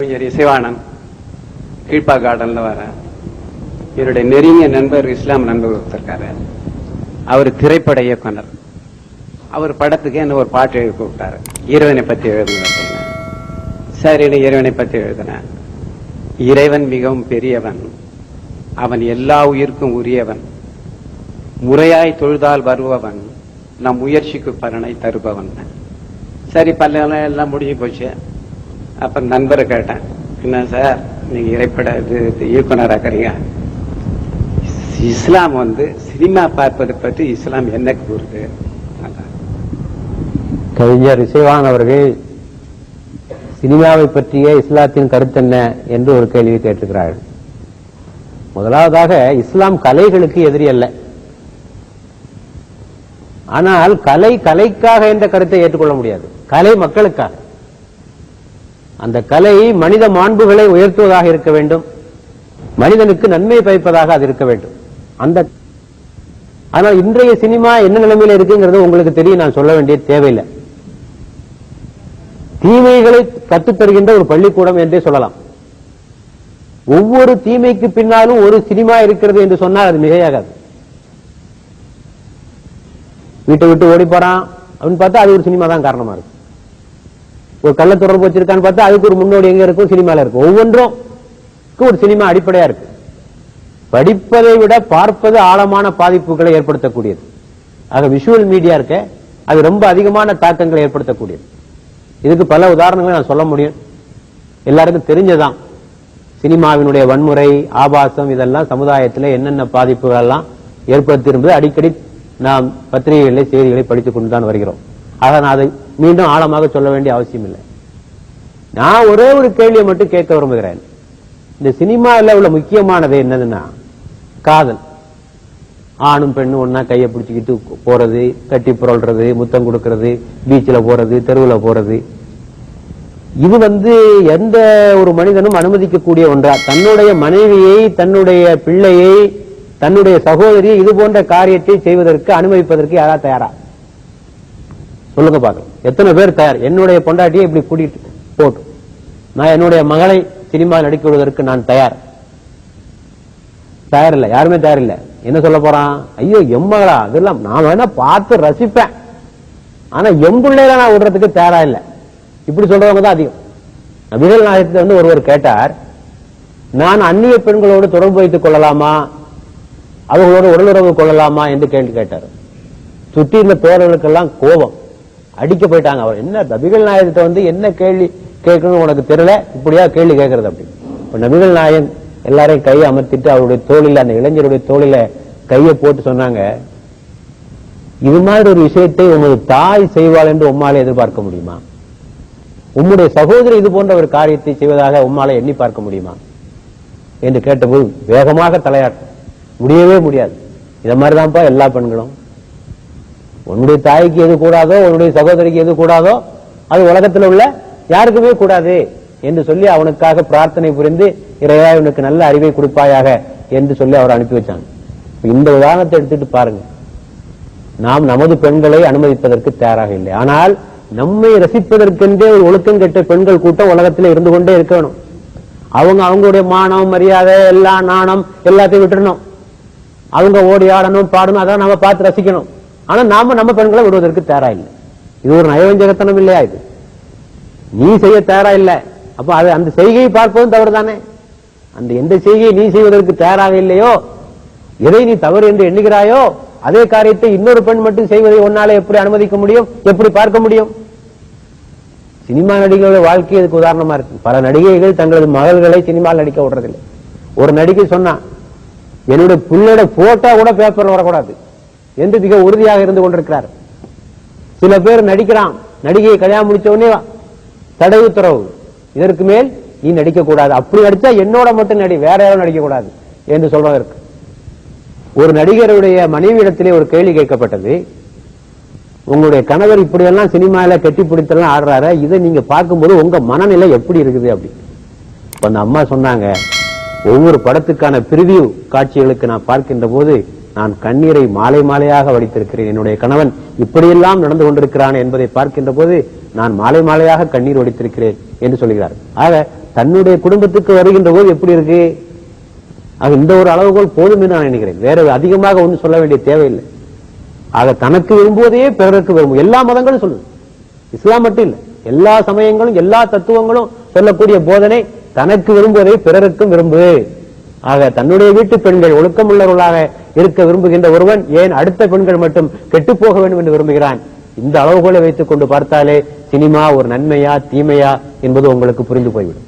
கவிஞர் இசைவாணன் கீழ்ப்பா கார்டன்ல வர. என்னுடைய நெருங்கிய நண்பர் இஸ்லாம் நண்பர் ஒருத்தருக்காரு. அவர் திரைப்பட இயக்குனர். அவர் படத்துக்கு என்ன ஒரு பாட்டு எழுதி கூப்பிட்டாரு. இறைவனை பத்தி எழுதுங்க சரின்னு இறைவனை பத்தி எழுதினேன் இறைவன் மிகவும் பெரியவன். அவன் எல்லா உயிருக்கும் உரியவன். முறையாய் தொழுதால் வருபவன். நம் முயற்சிக்கு பலனை தருபவன். சரி பல்ல எல்லாம் முடிஞ்சு போச்சு. அப்ப நண்பரை கேட்டேன். என்ன சார் நீங்க இறைப்பட இது இது இயக்குனர் இஸ்லாம் வந்து சினிமா பார்ப்பதை பற்றி இஸ்லாம் என்ன கூறுது? கவிஞர் இசைவான் அவர்கள் சினிமாவை பற்றிய இஸ்லாத்தின் கருத்து என்ன என்று ஒரு கேள்வி கேட்டிருக்கிறார்கள். முதலாவதாக இஸ்லாம் கலைகளுக்கு எதிரி அல்ல. ஆனால் கலை கலைக்காக என்ற கருத்தை ஏற்றுக்கொள்ள முடியாது. கலை மக்களுக்காக. அந்த கலை மனித மாண்புகளை உயர்த்துவதாக இருக்க வேண்டும். மனிதனுக்கு நன்மை பயப்பதாக அது இருக்க வேண்டும். அந்த ஆனால் இன்றைய சினிமா என்ன நிலைமையில இருக்குங்கிறது உங்களுக்கு தெரியும் நான் சொல்ல வேண்டிய தேவையில்லை. தீமைகளை கற்றுத்தருகின்ற ஒரு பள்ளிக்கூடம் என்றே சொல்லலாம். ஒவ்வொரு தீமைக்கு பின்னாலும் ஒரு சினிமா இருக்கிறது என்று சொன்னால் அது மிகையாகாது. வீட்டை விட்டு ஓடி போறான் அப்படின்னு பார்த்தா அது ஒரு சினிமா தான் காரணமா இருக்கு. ஒரு கள்ள தொடர்பு வச்சிருக்கான்னு பார்த்தா அதுக்கு ஒரு முன்னோடி எங்க இருக்கும்? சினிமால இருக்கும். ஒவ்வொன்றும் ஒரு சினிமா அடிப்படையா இருக்கு. படிப்பதை விட பார்ப்பது ஆழமான பாதிப்புகளை ஏற்படுத்தக்கூடியது. ஆக விஷுவல் மீடியா இருக்க அது ரொம்ப அதிகமான தாக்கங்களை ஏற்படுத்தக்கூடியது. இதுக்கு பல உதாரணங்களை நான் சொல்ல முடியும். எல்லாருக்கும் தெரிஞ்சதான் சினிமாவினுடைய வன்முறை ஆபாசம் இதெல்லாம் சமுதாயத்தில் என்னென்ன பாதிப்புகள் எல்லாம் ஏற்படுத்தி என்பது அடிக்கடி நாம் பத்திரிகைகளை செய்திகளை படித்துக் கொண்டுதான் வருகிறோம். ஆக நான் அதை மீண்டும் ஆழமாக சொல்ல வேண்டிய அவசியம் இல்லை நான் ஒரே ஒரு கேள்வியை மட்டும் கேட்க விரும்புகிறேன். இந்த சினிமாவில் உள்ள முக்கியமானது என்னதுன்னா காதல். ஆணும் பெண்ணும் ஒன்னா கையை பிடிச்சிக்கிட்டு போறது கட்டி புரள்றது முத்தம் கொடுக்கறது பீச்சில் போறது தெருவில் போறது. இது வந்து எந்த ஒரு மனிதனும் அனுமதிக்கக்கூடிய ஒன்றா? தன்னுடைய மனைவியை தன்னுடைய பிள்ளையை தன்னுடைய சகோதரியை இது போன்ற காரியத்தை செய்வதற்கு அனுமதிப்பதற்கு யாரா தயாரா? சொல்லுங்க பாக்கலாம் எத்தனை பேர் தயார்? என்னுடைய பொண்டாட்டியை இப்படி கூட்டிட்டு போட்டு நான் என்னுடைய மகளை சினிமாவில் நடிக்க விடுவதற்கு நான் தயார். தயார் இல்ல யாருமே தயார் இல்ல. என்ன சொல்ல போறான்? ஐயோ எம்மகளா அதெல்லாம் நான் வேணா பார்த்து ரசிப்பேன். ஆனா எம்புள்ளையில நான் விடுறதுக்கு தயாரா இல்ல. இப்படி சொல்றவங்க தான் அதிகம். நபிகள் நாயகத்தை வந்து ஒருவர் கேட்டார் நான் அந்நிய பெண்களோடு தொடர்பு வைத்துக் கொள்ளலாமா? அவர்களோடு உடலுறவு கொள்ளலாமா? என்று கேள்வி கேட்டார். சுற்றி இருந்த தோழர்களுக்கெல்லாம் கோபம். அடிக்க போயிட்டாங்க. அவர் என்ன நபிகள் நாயகத்தை வந்து என்ன கேள்வி கேட்கணும்னு உனக்கு தெரியல? இப்படியா கேள்வி கேட்கறது அப்படின்னு இப்ப நபிகள் நாயன் எல்லாரையும் கையை அமர்த்திட்டு அவருடைய தோளில அந்த இளைஞருடைய தோளில கையை போட்டு சொன்னாங்க இது மாதிரி ஒரு விஷயத்தை உமது தாய் செய்வாள் என்று உம்மாலே எதிர்பார்க்க முடியுமா? உம்முடைய சகோதரி இது போன்ற ஒரு காரியத்தை செய்வதாக உம்மாலே எண்ணி பார்க்க முடியுமா? என்று கேட்டபோது வேகமாக தலையாட்டம் முடியவே முடியாது. இத மாதிரிதான்ப்பா எல்லா பெண்களும். உன்னுடைய தாய்க்கு எது கூடாதோ உன்னுடைய சகோதரிக்கு எது கூடாதோ அது உலகத்தில் உள்ள யாருக்குமே கூடாது என்று சொல்லி அவனுக்காக பிரார்த்தனை புரிந்து இறைவா இவனுக்கு நல்ல அறிவை கொடுப்பாயாக என்று சொல்லி அவர் அனுப்பி வச்சாங்க. இந்த உதாரணத்தை எடுத்துட்டு பாருங்க. நாம் நமது பெண்களை அனுமதிப்பதற்கு தயாராக இல்லை. ஆனால் நம்மை ரசிப்பதற்கென்றே ஒரு ஒழுக்கம் கெட்ட பெண்கள் கூட்டம் உலகத்தில் இருந்து கொண்டே இருக்க வேணும் அவங்க அவங்களுடைய மானம் மரியாதை எல்லா நாணம் எல்லாத்தையும் விட்டுறணும். அவங்க ஓடி ஆடணும் பாடணும் அதான் நாம பார்த்து ரசிக்கணும். ஆனா நாம நம்ம பெண்களை விடுவதற்கு தயாரா இல்லை. இது ஒரு நயவஞ்சகத்தனம் இல்லையா இது? நீ செய்ய தயாரா இல்லை. அப்ப அது அந்த செய்கையை பார்ப்பதும் தவறு தானே அந்த எந்த செய்கையை நீ செய்வதற்கு தயாராக இல்லையோ? எதை நீ தவறு என்று எண்ணுகிறாயோ? அதே காரியத்தை இன்னொரு பெண் மட்டும் செய்வதை உன்னால எப்படி அனுமதிக்க முடியும்? எப்படி பார்க்க முடியும்? சினிமா நடிகைகளுடைய வாழ்க்கை இதுக்கு உதாரணமா இருக்கு. பல நடிகைகள் தங்களது மகள்களை சினிமாவில் நடிக்க விடுறதில்லை. ஒரு நடிகை சொன்னா என்னுடைய பிள்ளையோட போட்டோ கூட பேப்பர்ல வரக்கூடாது. என்று மிக உறுதியாக இருந்து கொண்டிருக்கிறார். சில பேர் நடிக்கிறான். நடிகையை கல்யாணம் முடிச்ச உடனே தடை உத்தரவு இதற்கு மேல் நீ நடிக்க கூடாது அப்படி நடிச்சா என்னோட மட்டும் நடி வேற யாரும் நடிக்க கூடாது என்று சொல்வதற்கு. ஒரு நடிகருடைய மனைவியிடத்திலே ஒரு கேள்வி கேட்கப்பட்டது. உங்களுடைய கணவர் இப்படியெல்லாம் சினிமால கட்டி பிடித்தெல்லாம் ஆடுறாரு? இதை நீங்க பார்க்கும்போது உங்க மனநிலை எப்படி இருக்குது அப்படி? அந்த அம்மா சொன்னாங்க ஒவ்வொரு படத்துக்கான பிரிவியூ காட்சிகளுக்கு நான் பார்க்கின்ற போது நான் கண்ணீரை மாலை மாலையாக வடித்திருக்கிறேன். என்னுடைய கணவன் இப்படியெல்லாம் நடந்து கொண்டிருக்கிறான் என்பதை பார்க்கின்ற போது நான் மாலை மாலையாக கண்ணீர் வடித்திருக்கிறேன் என்று சொல்கிறார். ஆக தன்னுடைய குடும்பத்துக்கு வருகின்ற போது எப்படி இருக்கு? ஆக இந்த ஒரு அளவுகோல் போதும் என்று நான் நினைக்கிறேன். வேற அதிகமாக ஒன்றும் சொல்ல வேண்டிய தேவையில்லை. ஆக தனக்கு விரும்புவதையே பிறருக்கு விரும்பும். எல்லா மதங்களும் சொல்லுது இஸ்லாம் மட்டும் இல்ல. எல்லா சமயங்களும் எல்லா தத்துவங்களும் சொல்லக்கூடிய போதனை தனக்கு விரும்புவதை பிறருக்கும் விரும்பு. ஆக தன்னுடைய வீட்டு பெண்கள் ஒழுக்கமுள்ளவர்களாக இருக்க விரும்புகின்ற ஒருவன் ஏன் அடுத்த பெண்கள் மட்டும் கெட்டு போக வேண்டும் என்று விரும்புகிறான்? இந்த அளவுகோலை வைத்துக் கொண்டு பார்த்தாலே சினிமா ஒரு நன்மையா தீமையா என்பது உங்களுக்கு புரிந்து போய்விடும்.